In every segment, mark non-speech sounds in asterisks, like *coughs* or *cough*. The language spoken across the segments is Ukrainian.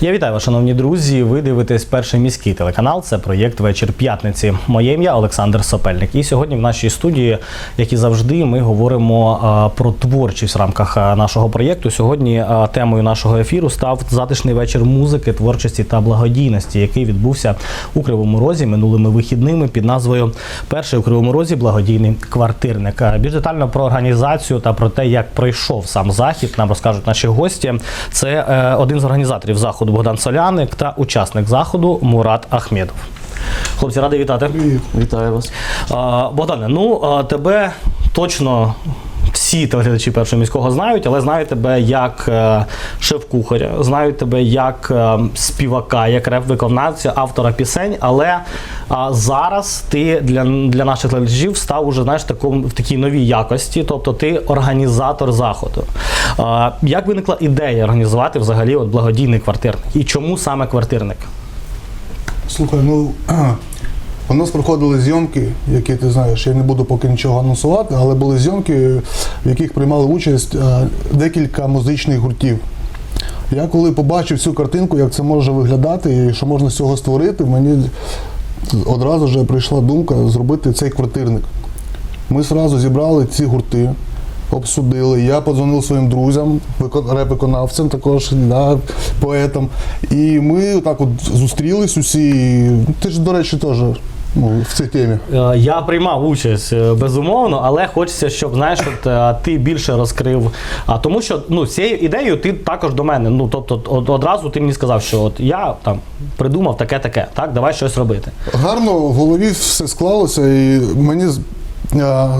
Я вітаю вас, шановні друзі. Ви дивитесь перший міський телеканал. Це проєкт Вечір п'ятниці. Моє ім'я Олександр Сопельник. І сьогодні в нашій студії, як і завжди, ми говоримо про творчість в рамках нашого проєкту. Сьогодні темою нашого ефіру став затишний вечір музики, творчості та благодійності, який відбувся у Кривому Розі минулими вихідними під назвою Перший у Кривому Розі благодійний квартирник. Більш детально про організацію та про те, як пройшов сам захід, нам розкажуть наші гості. Це е, один з організаторів заходу Богдан Соляник та учасник заходу Мурат Ахмедов. Хлопці, радий вітати. Вітаю вас. Богдане, ну тебе точно. Всі телеглядачі першого міського знають, але знають тебе як е, шеф-кухаря, знають тебе як е, співака, як реп-виконавця, автора пісень. Але зараз ти для, для наших глядачів став уже знаєш, такому, в такій новій якості, тобто ти організатор заходу. Як виникла ідея організувати взагалі от благодійний квартирник? І чому саме квартирник? Слухай, ну у нас проходили зйомки, які ти знаєш, я не буду поки нічого анонсувати, але були зйомки, в яких приймали участь е, декілька музичних гуртів. Я коли побачив цю картинку, як це може виглядати і що можна з цього створити, мені одразу вже прийшла думка зробити цей квартирник. Ми одразу зібрали ці гурти, обсудили. Я подзвонив своїм друзям, викон- реп-виконавцям, також да, поетам. І ми так от зустрілись усі. Ти ж, до речі, теж в цій темі. Е, Я приймав участь е, безумовно, але хочеться, щоб знаєш, от е, ти більше розкрив. А тому, що ну з цією ідеєю ти також до мене. Ну тобто, од- одразу ти мені сказав, що от я там придумав таке, таке. Так, давай щось робити. Гарно в голові все склалося, і мені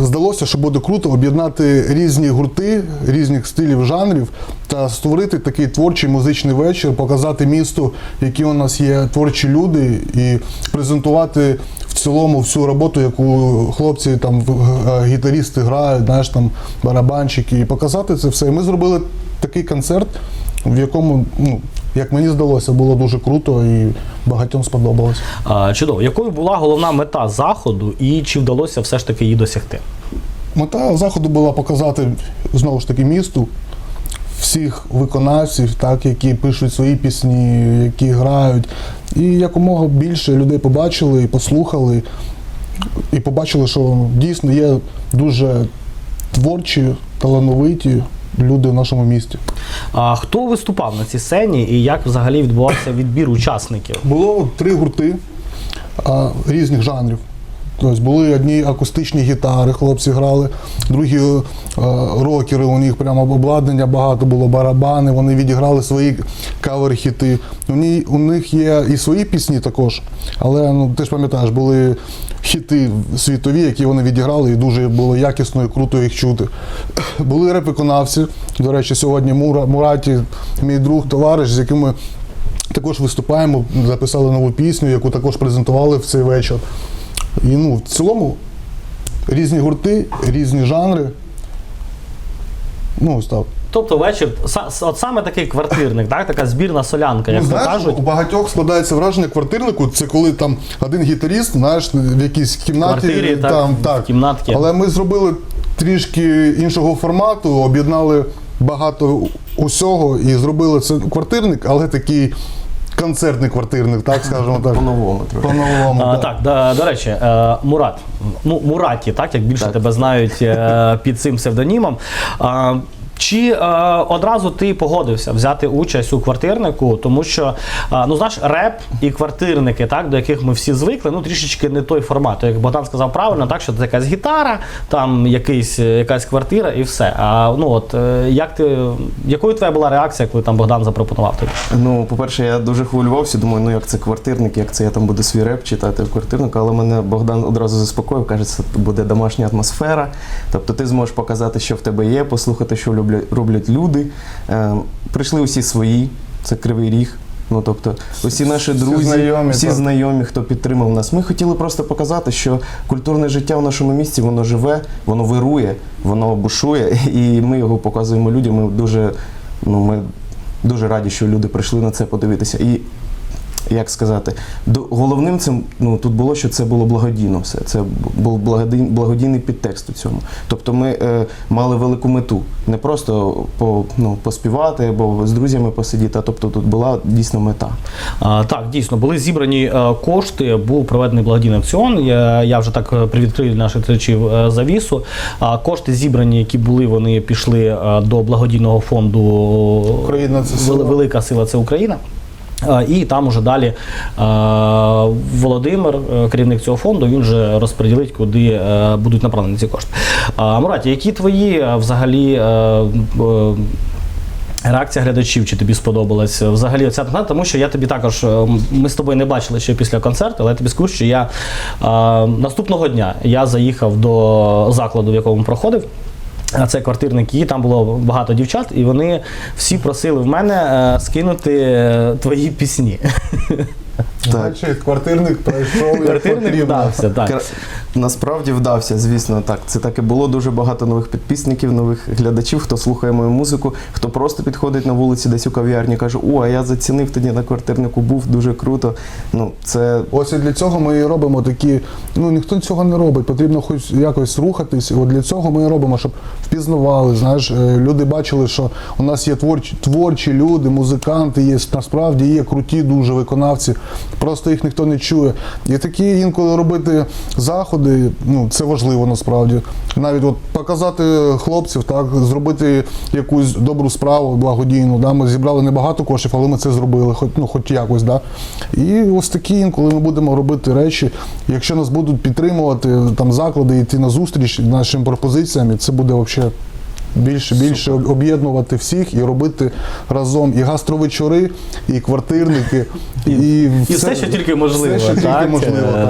здалося, що буде круто об'єднати різні гурти, різних стилів, жанрів та створити такий творчий музичний вечір, показати місту, які у нас є творчі люди, і презентувати в цілому всю роботу, яку хлопці там е, гітарісти грають, знаєш, там барабанщики, і показати це все. І ми зробили такий концерт, в якому, ну, як мені здалося, було дуже круто і багатьом сподобалось. А, чудово, якою була головна мета заходу, і чи вдалося все ж таки її досягти? Мета заходу була показати знову ж таки місту всіх виконавців, так, які пишуть свої пісні, які грають. І якомога більше людей побачили і послухали, і побачили, що дійсно є дуже творчі, талановиті люди в нашому місті. А хто виступав на цій сцені, і як взагалі відбувався відбір учасників? Було три гурти а, різних жанрів. Тобто були одні акустичні гітари, хлопці грали, другі е, рокери, у них прямо обладнання багато було, барабани, вони відіграли свої кавер-хіти. У, у них є і свої пісні також, але ну, ти ж пам'ятаєш, були хіти світові, які вони відіграли, і дуже було якісно і круто їх чути. *coughs* Були реп-виконавці. До речі, сьогодні Мура, Мураті, мій друг, товариш, з яким ми також виступаємо, записали нову пісню, яку також презентували в цей вечір. І ну, в цілому різні гурти, різні жанри. Ну, ось так. Тобто вечір, са- от саме такий квартирник, так? така збірна солянка, як ну, то знаєш, кажуть. у багатьох складається враження квартирнику, це коли там один гітаріст, знаєш, в якійсь кімнаті. Квартирі, так, там, в так. кімнатці. Але ми зробили трішки іншого формату, об'єднали багато усього і зробили це квартирник, але такий концертний квартирник, так скажемо так. По-новому. По-новому. А, так. так, да, до речі, е, Мурат. Ну, Мураті, так, як більше Так. тебе знають е, під цим псевдонімом. А, чи е, одразу ти погодився взяти участь у квартирнику, тому що е, ну знаєш, реп і квартирники, так до яких ми всі звикли, ну трішечки не той формат. Як Богдан сказав правильно, так що це якась гітара, там якийсь, е, якась квартира і все. А ну от е, як ти якою твоя була реакція, коли там Богдан запропонував тобі? Ну, по-перше, я дуже хвилювався, думаю, ну як це квартирник, як це я там буду свій реп читати в квартирнику, але мене Богдан одразу заспокоїв, каже, це буде домашня атмосфера. Тобто ти зможеш показати, що в тебе є, послухати, що люблять, роблять люди. Е, прийшли усі свої, це кривий ріг. Ну, тобто, усі наші Всі друзі, знайомі, всі знайомі, хто підтримав нас. Ми хотіли просто показати, що культурне життя в нашому місті воно живе, воно вирує, воно бушує, і ми його показуємо людям. Ми дуже, ну, ми дуже раді, що люди прийшли на це подивитися. І як сказати, до, головним цим ну, тут було, що це було благодійно все. Це був благодійний, благодійний підтекст у цьому. Тобто ми е, мали велику мету. Не просто по, ну, поспівати або з друзями посидіти, а тобто тут була дійсно мета. А, так, дійсно, були зібрані е, кошти, був проведений благодійний акціон. Я, я вже так е, привідкрив наших глядачів е, завісу. А кошти зібрані, які були, вони пішли е, до благодійного фонду Україна це сила. Вели- Велика сила це Україна. Е, І там уже далі е, Володимир, е, керівник цього фонду, він вже розподілить, куди будуть направлені ці кошти. А, Мураті, які твої взагалі Реакція глядачів, чи тобі сподобалась взагалі ця атмосфера? Тому що я тобі також, ми з тобою не бачили ще після концерту, але я тобі скажу, що я наступного дня я заїхав до закладу, в якому проходив. Це її. там було багато дівчат, і вони всі просили в мене е, скинути е, твої пісні. *laughs* Так. Квартирник пройшов як Квартирник потрібно. вдався, так. Кра- Насправді вдався, звісно, так. Це так і було. Дуже багато нових підписників, нових глядачів, хто слухає мою музику, хто просто підходить на вулиці десь у кав'ярні, каже: О, а я зацінив тоді на квартирнику, був дуже круто. Ну, це Ось і для цього ми і робимо такі. Ну ніхто цього не робить. Потрібно хоч якось рухатись. І от для цього ми і робимо, щоб впізнавали. Знаєш, е, люди бачили, що у нас є творчі, творчі люди, музиканти є. Насправді є круті дуже виконавці. Просто їх ніхто не чує. І такі інколи робити заходи. Ну це важливо насправді. Навіть от показати хлопців, так зробити якусь добру справу благодійну. Да? Ми зібрали небагато коштів, але ми це зробили, хоч ну хоч якось. Да? І ось такі інколи ми будемо робити речі. Якщо нас будуть підтримувати там заклади, йти на зустріч нашим пропозиціям, це буде взагалі. Більше більше об'єднувати всіх і робити разом і гастровечори, і квартирники, і, І все, що тільки можливо. Все, що так? тільки можливо, Е,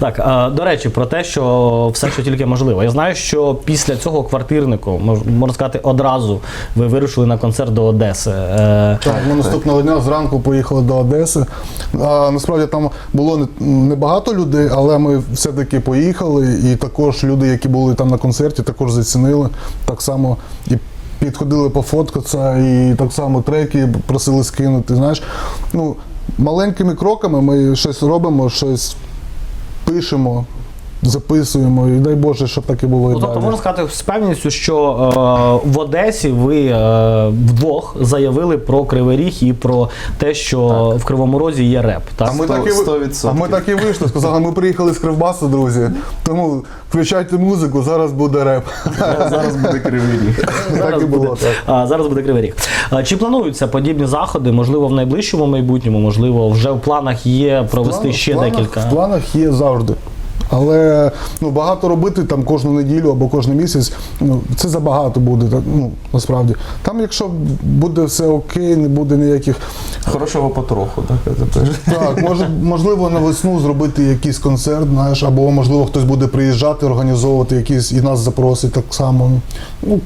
так. Так, а, до речі, про те, що все, що тільки можливо. Я знаю, що після цього квартирнику, мож- можна сказати, одразу ви вирушили на концерт до Одеси. Е, Так, ми наступного дня зранку поїхали до Одеси. А, насправді там було не- небагато людей, але ми все-таки поїхали. І також люди, які були там на концерті, також зацінили. Так само і підходили пофоткатися, і так само треки просили скинути. Знаєш, ну, маленькими кроками ми щось робимо, щось пишемо, записуємо. І дай Боже, щоб так і було і Ну, тобто далі. можна сказати з певністю, що е, в Одесі ви е, вдвох заявили про Кривий Ріг і про те, що в Кривому Розі є реп. Так? А ми, так і, ви- 100%. а ми так і вийшли, сказали, ми приїхали з Кривбасу, друзі. Тому включайте музику, зараз буде реп. зараз буде кривий ріг. так і було. Так. А, зараз буде Кривий Ріг. А, Чи плануються подібні заходи? Можливо, в найближчому майбутньому, можливо, вже в планах є провести Планах- ще в планах- декілька. В планах є завжди. Але ну, багато робити там кожну неділю або кожен місяць, ну, це забагато буде, так, ну, насправді. Там, якщо буде все окей, не буде ніяких. Хорошого потроху, так. Так, може, можливо, на весну зробити якийсь концерт, знаєш, або можливо хтось буде приїжджати, організовувати якийсь і нас запросить так само. Ну,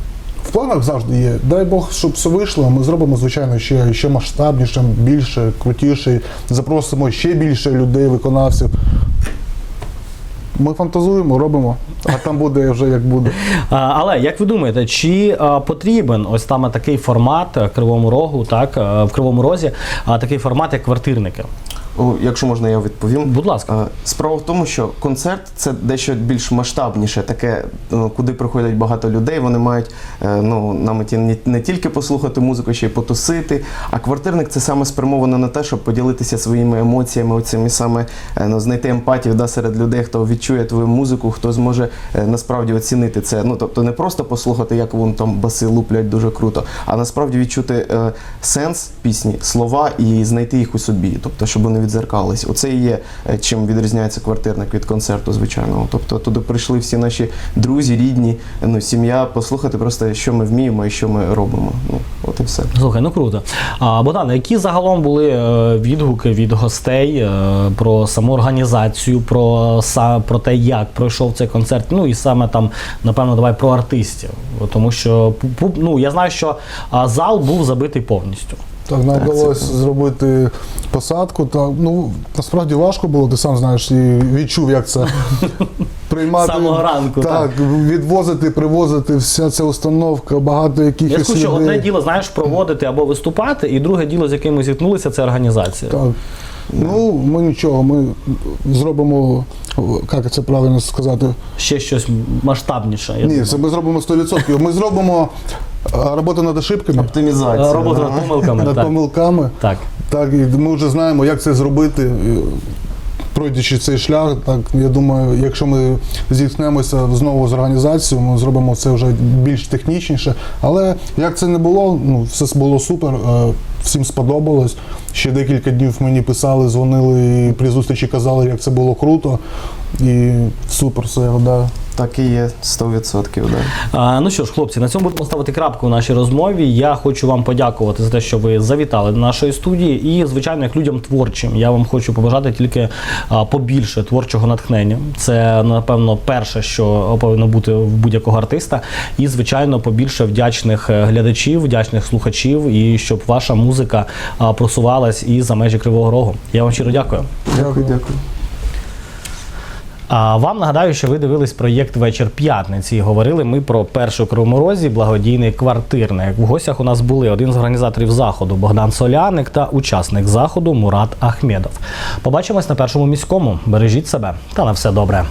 в планах завжди є. Дай Бог, щоб все вийшло. Ми зробимо, звичайно, ще, ще масштабніше, більше, крутіше. Запросимо ще більше людей, виконавців. Ми фантазуємо, робимо, а там буде вже як буде. Але як ви думаєте, чи потрібен ось там такий формат е, Кривому Рогу, так, е, в Кривому Розі, такий формат, як квартирники? Якщо можна, я відповім. Будь ласка. Е, Справа в тому, що концерт це дещо більш масштабніше, таке, ну, куди приходять багато людей. Вони мають е, ну, на меті не, тільки послухати музику, ще й потусити. А квартирник це саме спрямовано на те, щоб поділитися своїми емоціями, оцими саме е, ну, знайти емпатію да, серед людей, хто відчує твою музику, хто зможе насправді оцінити це. Ну тобто не просто послухати, як вон там баси луплять дуже круто, а насправді відчути е, сенс пісні, слова і знайти їх у собі, тобто, щоб вони відзеркались. Оце і є е, чим відрізняється квартирник від концерту звичайного. Тобто туди прийшли всі наші друзі, рідні, ну сім'я, послухати просто, що ми вміємо і що ми робимо. Ну от і все. Слухай, ну круто. А, Богдан, які загалом були е, відгуки від гостей е, про саму організацію, про, про те, як пройшов цей концерт? Ну і саме там, напевно, давай про артистів. Тому що ну, я знаю, що зал був забитий повністю. Так, нам Так, вдалося зробити посадку. Та, ну, насправді важко було, ти сам знаєш, і відчув, як це *laughs* приймати. Самого ранку, Так, відвозити, привозити, вся ця установка, багато Я якихось скажу, що одне діло, знаєш, проводити або виступати, і друге діло, з яким ми зіткнулися, це організація. Так. Ну, ми нічого, ми зробимо, як це правильно сказати, Ще щось масштабніше. я ні, думаю. це ми зробимо 100%. Ми зробимо а, роботу над ошибками, Оптимізація. Е, Робота над помилками. над так. помилками. так. Так, і ми вже знаємо, як це зробити. Пройдячи цей шлях, так я думаю, якщо ми зіткнемося знову з організацією, ми зробимо це вже більш технічніше. Але як це не було, ну все було супер, е, всім сподобалось. Ще декілька днів мені писали, дзвонили і при зустрічі казали, як це було круто. І супер все, да. Так і є 100%. Да. А, ну що ж, хлопці, на цьому будемо ставити крапку в нашій розмові. Я хочу вам подякувати за те, що ви завітали до нашої студії. І, звичайно, як людям творчим, я вам хочу побажати тільки а, побільше творчого натхнення. Це, напевно, перше, що повинно бути в будь-якого артиста. І, звичайно, побільше вдячних е, глядачів, вдячних слухачів, і щоб ваша музика а, просувалась і за межі Кривого Рогу. Я вам щиро дякую. Дякую, дякую. А вам нагадаю, що ви дивились проєкт Вечір п'ятниці. І говорили ми про першу кроморозі благодійний квартирник. В гостях у нас були один з організаторів заходу Богдан Соляник та учасник заходу Мурат Ахмедов. Побачимось на першому міському. Бережіть себе та на все добре.